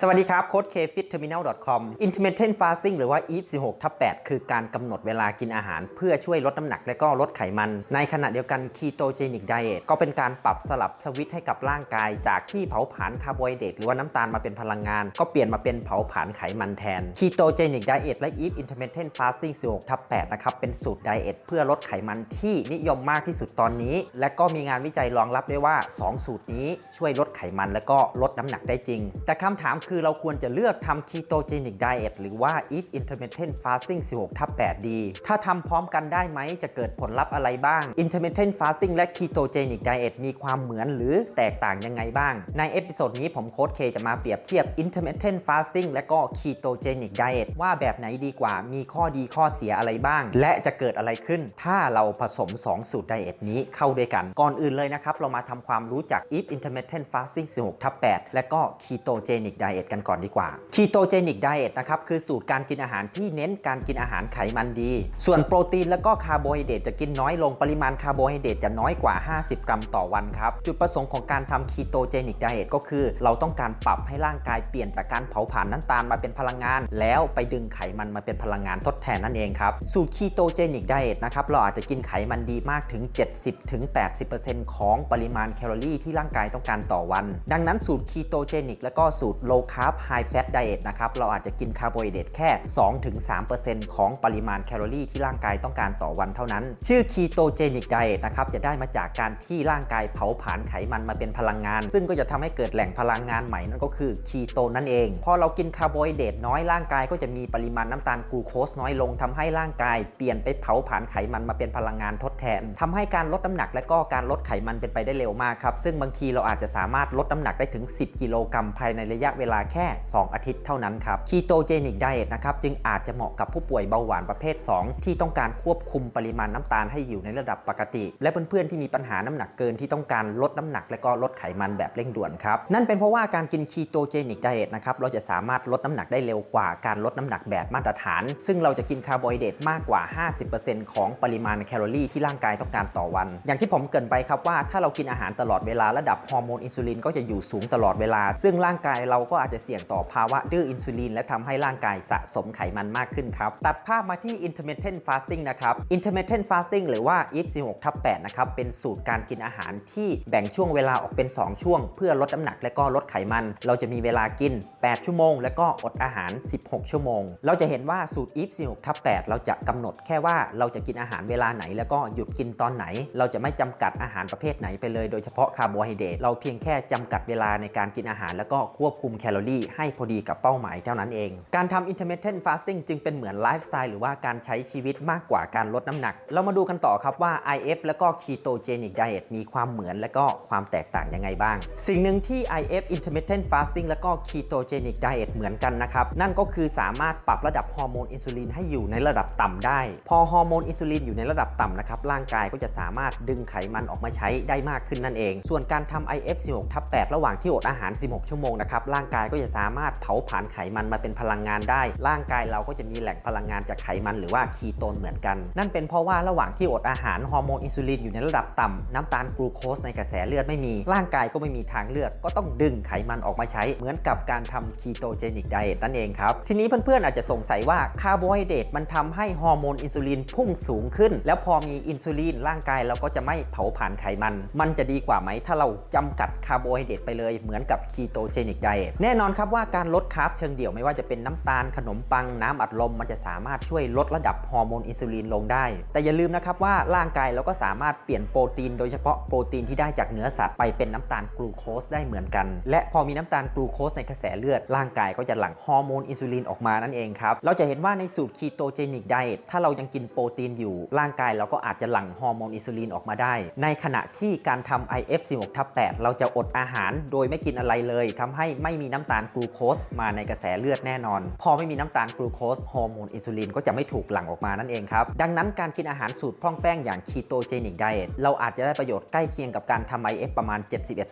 สวัสดีครับโค้ด kfitterminal.com intermittent fasting หรือว่า EAT 16ทับ8คือการกำหนดเวลากินอาหาร เพื่อช่วยลดน้ำหนักและก็ลดไขมัน ในขณะเดียวกัน ketogenic diet ก็เป็นการปรับสลับสวิตให้กับร่างกาย จากที่เผาผลาญคาร์โบไฮเดรตหรือว่าน้ำตาลมาเป็นพลังงาน ก็เปลี่ยนมาเป็นเผาผลาญไขมันแทน ketogenic diet และ EAT intermittent fasting 16ทับ8นะครับเป็นสูตรไดเอทเพื่อลดไขมันที่นิยมมากที่สุดตอนนี้ และก็มีงานวิจัยรองรับได้วยว่า 2 สูตรนี้ช่วยลดไขมันและก็ลดน้ำหนักได้จริง แต่คำถามคือเราควรจะเลือกทำ ketogenic diet หรือว่า eat intermittent fasting 16ทับ8ดี ถ้าทำพร้อมกันได้ไหม จะเกิดผลลัพธ์อะไรบ้าง intermittent fasting และ ketogenic diet มีความเหมือนหรือแตกต่างยังไงบ้าง ในเอพิโซดนี้ผมโค้ดเคจะมาเปรียบเทียบ intermittent fasting และก็ ketogenic diet ว่าแบบไหนดีกว่า มีข้อดีข้อเสียอะไรบ้าง และจะเกิดอะไรขึ้น ถ้าเราผสม 2 สูตรไดเอทนี้เข้าด้วยกัน ก่อนอื่นเลยนะครับ เรามาทำความรู้จัก eat intermittent fasting 16ทับ8และก็ ketogenic diet เอทกันก่อนดีกว่า ketogenic diet นะครับคือสูตรการกินอาหารที่เน้นการกินอาหารไขมันดี ส่วนโปรตีนและก็คาร์โบไฮเดรตจะกินน้อยลงปริมาณคาร์โบไฮเดรตจะน้อยกว่า 50 กรัมต่อวันครับ จุดประสงค์ของการทำ ketogenic diet ก็คือ เราต้องการปรับให้ร่างกายเปลี่ยนจากการเผาผลาญน้ำตาลมาเป็นพลังงาน แล้วไปดึงไขมันมาเป็นพลังงานทดแทนนั่นเองครับสูตร ketogenic diet นะครับเราอาจจะกินไขมันดีมากถึง 70-80%ของปริมาณแคลอรี่ที่ร่างกายต้องการต่อวัน ดังนั้นสูตร ketogenic และก็สูตร low carb high fat diet นะครับ เราอาจจะกินคาร์โบไฮเดรตแค่ 2-3%ของปริมาณแคลอรี่ที่ร่างกายต้องการต่อวันเท่านั้น ชื่อ ketogenic diet นะครับ จะได้มาจากการที่ร่างกายเผาผลาญไขมันมาเป็นพลังงาน ซึ่งก็จะทำให้เกิดแหล่งพลังงานใหม่นั่นก็คือคีโตนั่นเอง พอเรากินคาร์โบไฮเดรตน้อยร่างกายก็จะมีปริมาณน้ำตาลกลูโคสน้อยลงทำให้ร่างกายเปลี่ยนไปเผาผลาญไขมันมาเป็นพลังงานทดแทนทำให้การลดน้ำหนักและก็การลดไขมันเป็นไปได้เร็วมากครับ ซึ่งบางทีเราอาจจะสามารถลดน้ำหนักได้ถึง 10 กิโลกรัมภายในระยะเวลาแค่ 2 อาทิตย์เท่านั้นครับคีโตเจนิกไดเอทนะครับจึงอาจจะเหมาะกับผู้ป่วยเบาหวานประเภท 2 ที่ต้องการควบคุมปริมาณน้ำตาลให้อยู่ในระดับปกติ และเพื่อนๆที่มีปัญหาน้ำหนักเกินที่ต้องการลดน้ำหนักและก็ลดไขมันแบบเร่งด่วนครับนั่นเป็นเพราะว่าการกินคีโตเจนิกไดเอทนะครับเราจะสามารถลดน้ำหนักได้เร็วกว่าการลดน้ำหนักแบบมาตรฐาน ซึ่งเราจะกินคาร์โบไฮเดรตมากกว่า 50%ของปริมาณแคลอรี่ที่ร่างกายต้องการต่อวัน อย่างที่ผมเกรินไปครับว่าถ้าเรากินอาหารตลอดเวลาระดับฮอร์โมนอินซูลินก็จะอยู่สูงตลอดเวลา ซึ่งร่างกายเราก็็อาจจะเสี่ยงต่อภาวะดื้ออินซูลินและทำให้ร่างกายสะสมไขมันมากขึ้นครับ ตัดภาพมาที่ intermittent fasting นะครับ intermittent fasting หรือว่า EAT 16ทับ8นะครับ เป็นสูตรการกินอาหารที่แบ่งช่วงเวลาออกเป็น 2 ช่วง เพื่อลดน้ำหนักและก็ลดไขมัน เราจะมีเวลากิน 8 ชั่วโมง และก็อดอาหาร 16 ชั่วโมง เราจะเห็นว่าสูตร EAT 16ทับ8เราจะกำหนดแค่ว่าเราจะกินอาหารเวลาไหน แล้วก็หยุดกินตอนไหน เราจะไม่จำกัดอาหารประเภทไหนไปเลย โดยเฉพาะคาร์โบไฮเดรต เราเพียงแค่จำกัดเวลาในการกินอาหาร แล้วก็ควบคุมแคลอรี่ให้พอดีกับเป้าหมายเท่านั้นเอง การทำ intermittent fasting จึงเป็นเหมือนไลฟ์สไตล์หรือว่าการใช้ชีวิตมากกว่าการลดน้ำหนัก เรามาดูกันต่อครับว่า IF และก็ ketogenic diet มีความเหมือนและก็ความแตกต่างยังไงบ้าง สิ่งหนึ่งที่ IF intermittent fasting และก็ ketogenic diet เหมือนกันนะครับ นั่นก็คือสามารถปรับระดับฮอร์โมนอินซูลินให้อยู่ในระดับต่ำได้ พอฮอร์โมนอินซูลินอยู่ในระดับต่ำนะครับร่างกายก็จะสามารถดึงไขมันออกมาใช้ได้มากขึ้นนั่นเอง ส่วนการทำ IF 16ทับ8ระหว่างที่อดอาหาร 16 ชั่วโมงนะครับร่างกายก็จะสามารถเผาผลาญไขมันมาเป็นพลังงานได้ ร่างกายเราก็จะมีแหล่งพลังงานจากไขมันหรือว่าคีโตนเหมือนกัน นั่นเป็นเพราะว่าระหว่างที่อดอาหารฮอร์โมนอินซูลินอยู่ในระดับต่ำน้ำตาลกลูโคสในกระแสเลือดไม่มี ร่างกายก็ไม่มีทางเลือก ก็ต้องดึงไขมันออกมาใช้ เหมือนกับการทำคีโตเจนิกไดเอทนั่นเองครับ ทีนี้เพื่อนๆอาจจะสงสัยว่าคาร์โบไฮเดรตมันทำให้ฮอร์โมนอินซูลินพุ่งสูงขึ้น แล้วพอมีอินซูลินร่างกายเราก็จะไม่เผาผลาญไขมัน มันจะดีกว่าไหมถ้าเราจำกัดคาร์โบไฮเดรตไปเลยเหมือนกับคีโตเจนิกไดเอทแน่นอนครับว่าการลดคาร์บเชิงเดี่ยวไม่ว่าจะเป็นน้ำตาลขนมปังน้ำอัดลม มันจะสามารถช่วยลดระดับฮอร์โมนอินซูลินลงได้ แต่อย่าลืมนะครับว่าร่างกายเราก็สามารถเปลี่ยนโปรตีน โดยเฉพาะโปรตีนที่ได้จากเนื้อสัตว์ไปเป็นน้ำตาลกลูโคสได้เหมือนกัน และพอมีน้ำตาลกลูโคสในกระแสเลือดร่างกายก็จะหลั่งฮอร์โมนอินซูลินออกมานั่นเองครับเราจะเห็นว่าในสูตรคีโตเจนิกไดเอทถ้าเรายังกินโปรตีนอยู่ ร่างกายเราก็อาจจะหลั่งฮอร์โมนอินซูลินออกมาได้ ในขณะที่การทำ IF 16ทับ8เราจะอดอาหารโดยไม่กินอะไรเลยทำให้ไม่มีน้ำตาลกลูโคสมาในกระแสเลือดแน่นอน พอไม่มีน้ำตาลกลูโคสฮอร์โมนอินซูลินก็จะไม่ถูกหลั่งออกมานั่นเองครับ ดังนั้นการกินอาหารสูตรพร่องแป้งอย่างคีโตเจนิกไดเอทเราอาจจะได้ประโยชน์ใกล้เคียงกับการทำ IF ประมาณ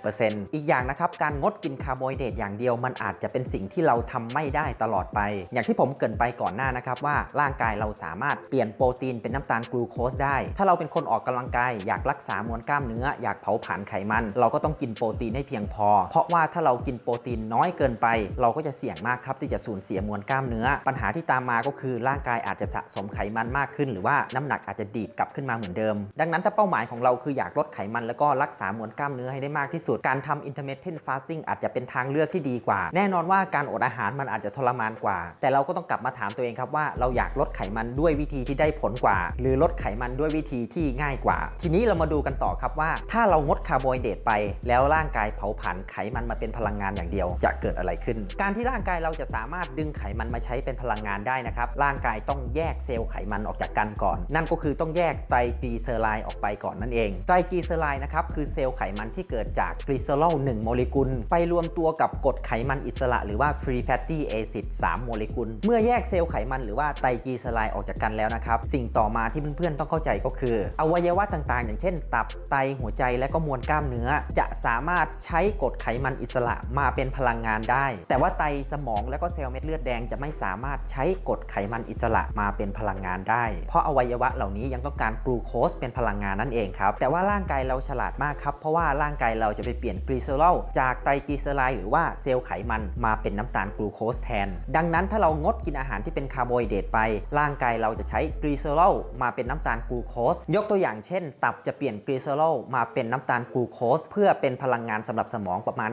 71%อีกอย่างนะครับ การงดกินคาร์โบไฮเดรตอย่างเดียวมันอาจจะเป็นสิ่งที่เราทำไม่ได้ตลอดไป อย่างที่ผมเกินไปก่อนหน้านะครับว่าร่างกายเราสามารถเปลี่ยนโปรตีนเป็นน้ำตาลกลูโคสได้ ถ้าเราเป็นคนออกกำลังกายอยากรักษามวลกล้ามเนื้ออยากเผาผลาญไขมัน เราก็ต้องกินโปรตีนให้เพียงพอ เพราะว่าถ้าเรากินโปรตีนน้อยเกินไป เราก็จะเสี่ยงมากครับที่จะสูญเสียมวลกล้ามเนื้อ ปัญหาที่ตามมาก็คือร่างกายอาจจะสะสมไขมันมากขึ้น หรือว่าน้ำหนักอาจจะดีดกลับขึ้นมาเหมือนเดิม ดังนั้นถ้าเป้าหมายของเราคืออยากลดไขมันแล้วก็รักษามวลกล้ามเนื้อให้ได้มากที่สุดการทำ intermittent fasting อาจจะเป็นทางเลือกที่ดีกว่า แน่นอนว่าการอดอาหารมันอาจจะทรมานกว่า แต่เราก็ต้องกลับมาถามตัวเองครับว่าเราอยากลดไขมันด้วยวิธีที่ได้ผลกว่า หรือลดไขมันด้วยวิธีที่ง่ายกว่า ทีนี้เรามาดูกันต่อครับว่า ถ้าเรางดคาร์โบไฮเดรตไป แล้วร่างกายเผาผลาญไขมันมาเป็นพลังงานอย่างเดียว จะเกิดอะไรขึ้น การที่ร่างกายเราจะสามารถดึงไขมันมาใช้เป็นพลังงานได้นะครับ ร่างกายต้องแยกเซลล์ไขมันออกจากกันก่อน นั่นก็คือต้องแยกไตรกลีเซอไรด์ออกไปก่อนนั่นเอง ไตรกลีเซอไรด์นะครับคือเซลล์ไขมันที่เกิดจากกลีเซอรอล1โมเลกุล ไปรวมตัวกับกรดไขมันอิสระ หรือว่า free fatty acid 3โมเลกุล เมื่อแยกเซลล์ไขมันหรือว่าไตรกลีเซอไรด์ออกจากกันแล้วนะครับ สิ่งต่อมาที่เพื่อนๆต้องเข้าใจก็คืออวัยวะต่างๆ อย่างเช่น ตับไตหัวใจและก็มวลกล้ามเนื้อ จะสามารถใช้กรดไขมันอิสระมาเป็นพลังงานได้ แต่ว่าไตสมองและก็เซลล์เม็ดเลือดแดงจะไม่สามารถใช้กรดไขมันอิสระมาเป็นพลังงานได้ เพราะอวัยวะเหล่านี้ยังต้องการกลูโคสเป็นพลังงานนั่นเองครับ แต่ว่าร่างกายเราฉลาดมากครับ เพราะว่าร่างกายเราจะไปเปลี่ยนกลีเซอรอลจากไตรกลีเซอไรด์หรือว่าเซลล์ไขมันมาเป็นน้ำตาลกลูโคสแทน ดังนั้นถ้าเรางดกินอาหารที่เป็นคาร์โบไฮเดรตไป ร่างกายเราจะใช้กลีเซอรอลมาเป็นน้ำตาลกลูโคส ยกตัวอย่างเช่น ตับจะเปลี่ยนกลีเซอรอลมาเป็นน้ำตาลกลูโคส เพื่อเป็นพลังงานสำหรับสมองประมาณ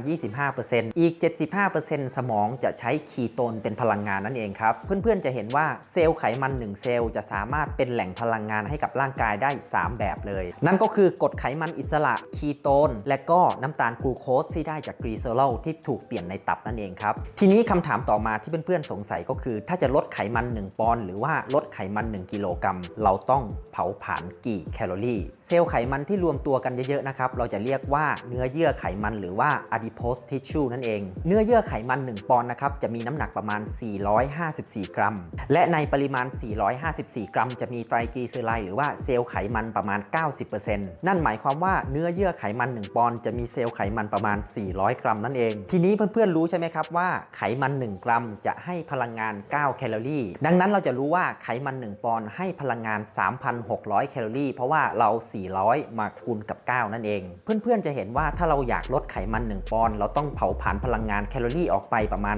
25%อีก75%สมองจะใช้คีโตนเป็นพลังงานนั่นเองครับ เพื่อนๆจะเห็นว่าเซลล์ไขมัน 1 เซลล์จะสามารถเป็นแหล่งพลังงานให้กับร่างกายได้ 3 แบบเลย นั่นก็คือกรดไขมันอิสระคีโตน และก็น้ำตาลกลูโคสที่ได้จากกลีเซอรอลที่ถูกเปลี่ยนในตับนั่นเองครับ ทีนี้คำถามต่อมาที่เพื่อนๆสงสัยก็คือ ถ้าจะลดไขมัน 1 ปอนด์หรือว่าลดไขมัน 1 กิโลกรัม เราต้องเผาผลาญกี่แคลอรี่ เซลล์ไขมันที่รวมตัวกันเยอะๆนะครับเราจะเรียกว่าเนื้อเยื่อไขมันหรือว่า adipose tissue นั่นเองเนื้อเยื่อไขมัน 1 ปอนด์นะครับจะมีน้ำหนักประมาณ 454 กรัม และในปริมาณ 454 กรัม จะมีไตรกลีเซอไรด์หรือว่าเซลล์ไขมันประมาณ 90%นั่นหมายความว่าเนื้อเยื่อไขมัน 1 ปอนด์จะมีเซลล์ไขมันประมาณ 400 กรัมนั่นเอง ทีนี้เพื่อนๆรู้ใช่ไหมครับว่าไขมัน 1 กรัมจะให้พลังงาน 9 แคลอรี่ ดังนั้นเราจะรู้ว่าไขมัน 1 ปอนด์ให้พลังงาน 3,600 แคลอรี่ เพราะว่าเรา 400 มาคูณกับ 9 นั่นเอง เพื่อนๆจะเห็นว่าถ้าเราอยากลดไขมัน 1 ปอนด์เราต้องเผาผลาญพลังงานแคลอรี่ออกไปประมาณ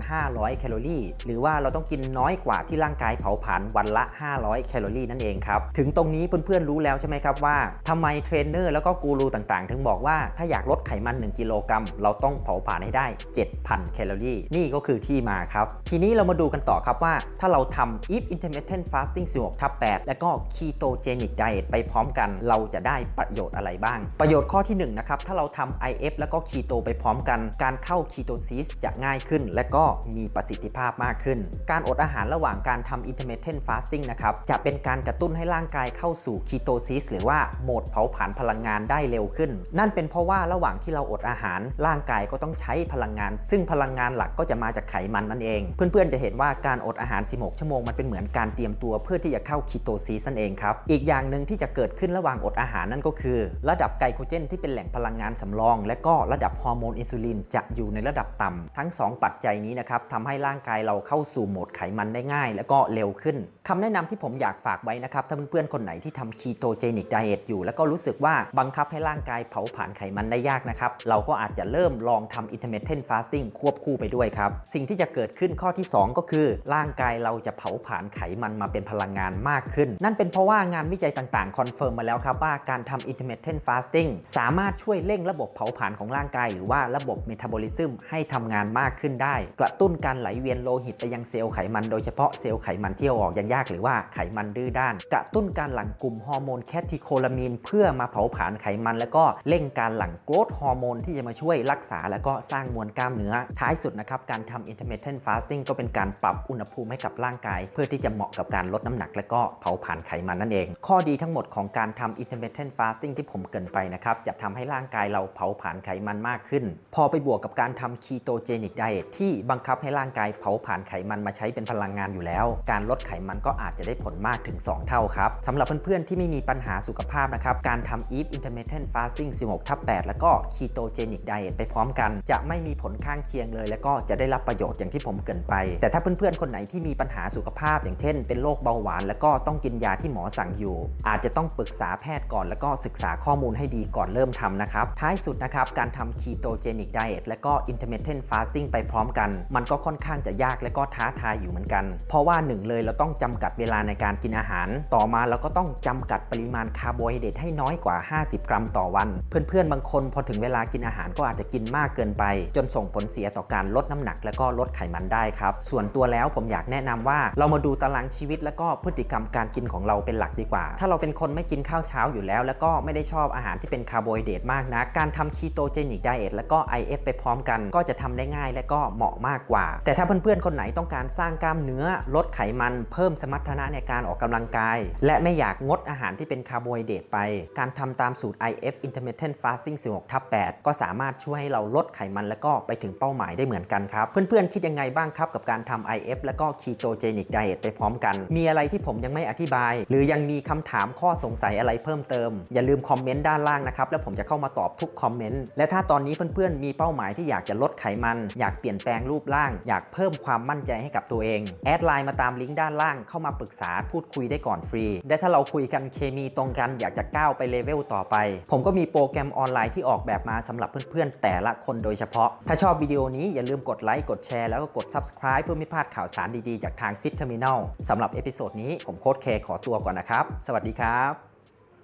3,500 แคลอรี่ หรือว่าเราต้องกินน้อยกว่าที่ร่างกายเผาผลาญวันละ 500 แคลอรี่นั่นเองครับ ถึงตรงนี้เพื่อนๆรู้แล้วใช่ไหมครับว่าทำไมเทรนเนอร์แล้วก็กูรูต่างๆ ถึงบอกว่าถ้าอยากลดไขมัน 1 กิโลกรัม เราต้องเผาผลาญให้ได้ 7,000 แคลอรี่ นี่ก็คือที่มาครับ ทีนี้เรามาดูกันต่อครับว่า ถ้าเราทำ Eat Intermittent Fasting 16ทับ8และก็ Ketogenic Diet ไปพร้อมกัน เราจะได้ประโยชน์อะไรบ้าง ประโยชน์ข้อที่1นะครับถ้าเราทำ IF แล้วก็ Keto ไปพร้อมกัน การเข้า Ketosis จะง่ายขึ้น และก็มีประสิทธิภาพมากขึ้น การอดอาหารระหว่างการทำ Intermittent Fasting นะครับจะเป็นการกระตุ้นให้ร่างกายเข้าสู่ Ketosis หรือว่าโหมดเผาผลาญพลังงานได้เร็วขึ้น นั่นเป็นเพราะว่าระหว่างที่เราอดอาหาร ร่างกายก็ต้องใช้พลังงาน ซึ่งพลังงานหลักก็จะมาจากไขมันนั่นเอง เพื่อนๆจะเห็นว่าการอดอาหาร 16 ชั่วโมงมันเป็นเหมือนการเตรียมตัวเพื่อที่จะเข้า Ketosis นั่นเองครับอีกอย่างหนึ่งที่จะเกิดขึ้นระหว่างอดอาหารนั่นก็คือ ระดับไกลโคเจนที่เป็นแหล่งพลังงานสำรอง และก็ระดับฮอร์โมนอินซูลินจะอยู่ในระดับต่ำทั้ง 2 ปัจจัยนี้นะครับทำให้ร่างกายเราเข้าสู่โหมดไขมันได้ง่าย และก็เร็วขึ้นคำแนะนำที่ผมอยากฝากไว้นะครับถ้าเพื่อนๆคนไหนที่ทำ Ketogenic Diet อยู่ แล้วก็รู้สึกว่าบังคับให้ร่างกายเผาผลาญไขมันได้ยากนะครับเราก็อาจจะเริ่มลองทำ intermittent fasting ควบคู่ไปด้วยครับสิ่งที่จะเกิดขึ้นข้อที่ 2 ก็คือ ร่างกายเราจะเผาผลาญไขมันมาเป็นพลังงานมากขึ้น นั่นเป็นเพราะว่างานวิจัยต่างๆคอนเฟิร์มมาแล้วครับว่าการทำ intermittent fasting สามารถช่วยเร่งระบบเผาผลาญของร่างกาย หรือว่าระบบ metabolism ให้ทำงานมากขึ้นได้ กระตุ้นการไหลเวียนโลหิตไปยังเซลล์ไขมันโดยเฉพาะเซลล์ไขมันที่เอาออกยังยากหรือว่าไขมันดื้อด้าน กระตุ้นการหลั่งกลุ่มฮอร์โมนแคทิโคลามีนเพื่อมาเผาผลาญไขมัน แล้วก็เร่งการหลั่งโกรทฮอร์โมนที่จะมาช่วยรักษาแล้วก็สร้างมวลกล้ามเนื้อ ท้ายสุดนะครับการทำ intermittent fasting ก็เป็นการปรับอุณหภูมิให้กับร่างกาย เพื่อที่จะเหมาะกับการลดน้ำหนัก และก็เผาผลาญไขมันนั่นเอง ข้อดีทั้งหมดของการทำ intermittent fasting ที่ผมเกินไปนะครับจะทำให้ร่างกายเราเผาผลาญไขมันมากขึ้น พอไปบวกกับการททำ ketogenic diet ที่บังคับให้ร่างกายเผาผลาญไขมันมาใช้เป็นพลังงานอยู่แล้ว การลดไขมันก็อาจจะได้ผลมากถึง 2 เท่าครับสำหรับเพื่อนๆ ที่ไม่มีปัญหาสุขภาพนะครับ การทำ Eat intermittent fasting 16ทับ8แล้วก็ ketogenic diet ไปพร้อมกัน จะไม่มีผลข้างเคียงเลย แล้วก็จะได้รับประโยชน์อย่างที่ผมเกินไป แต่ถ้าเพื่อนๆ คนไหนที่มีปัญหาสุขภาพ อย่างเช่น เป็นโรคเบาหวาน แล้วก็ต้องกินยาที่หมอสั่งอยู่ อาจจะต้องปรึกษาแพทย์ก่อน แล้วก็ศึกษาข้อมูลให้ดีก่อนเริ่มทำนะครับท้ายสุดนะครับการทำ ketogenic diet และก็ intermittent fasting ไปพร้อมกัน มันก็ค่อนข้างจะยากและก็ท้าทายอยู่เหมือนกัน เพราะว่าหนึ่งเลยเราต้องจำกัดเวลาในการกินอาหาร ต่อมาเราก็ต้องจำกัดปริมาณคาร์โบไฮเดรตให้น้อยกว่า 50 กรัมต่อวัน เพื่อนๆ บางคนพอถึงเวลากินอาหารก็อาจจะกินมากเกินไป จนส่งผลเสียต่อการลดน้ำหนักและก็ลดไขมันได้ครับ ส่วนตัวแล้วผมอยากแนะนำว่าเรามาดูตารางชีวิตและก็พฤติกรรมการกินของเราเป็นหลักดีกว่า ถ้าเราเป็นคนไม่กินข้าวเช้าอยู่แล้ว แล้วก็ไม่ได้ชอบอาหารที่เป็นคาร์โบไฮเดรตมากนะ การทำคีโตเจนิกไดเอทและก็ IF ไปพร้อมกันก็จะทำได้ง่ายและก็เหมาะมากกว่า แต่ถ้าเพื่อนๆคนไหนต้องการสร้างกล้ามเนื้อ ลดไขมันเพิ่มสมรรถนะในการออกกำลังกาย และไม่อยากงดอาหารที่เป็นคาร์โบไฮเดรตไป การทำตามสูตร IF Intermittent Fasting 16ทับ8ก็สามารถช่วยให้เราลดไขมันและก็ไปถึงเป้าหมายได้เหมือนกันครับ เพื่อนๆคิดยังไงบ้างครับกับการทำ IF และก็ Ketogenic Diet ไปพร้อมกัน มีอะไรที่ผมยังไม่อธิบาย หรือยังมีคำถามข้อสงสัยอะไรเพิ่มเติม อย่าลืมคอมเมนต์ด้านล่างนะครับแล้วผมจะเข้ามาตอบทุกคอมเมนต์และถ้าตอนนี้เพื่อนๆมีเป้าหมายที่อยากจะลดไขมัน อยากเปลี่ยนแปลงรูปร่าง อยากเพิ่มความมั่นใจให้กับตัวเอง แอดไลน์มาตามลิงก์ด้านล่างเข้ามาปรึกษาพูดคุยได้ก่อนฟรีและถ้าเราคุยกันเคมีตรงกัน อยากจะก้าวไปเลเวลต่อไป ผมก็มีโปรแกรมออนไลน์ที่ออกแบบมาสำหรับเพื่อนๆ แต่ละคนโดยเฉพาะ ถ้าชอบวิดีโอนี้อย่าลืมกดไลค์กดแชร์แล้วก็กด subscribe เพื่อไม่พลาดข่าวสารดีๆ จากทาง Fit Terminal สำหรับเอพิโซดนี้ผมโค้ดเคขอตัวก่อนนะครับ สวัสดีครับ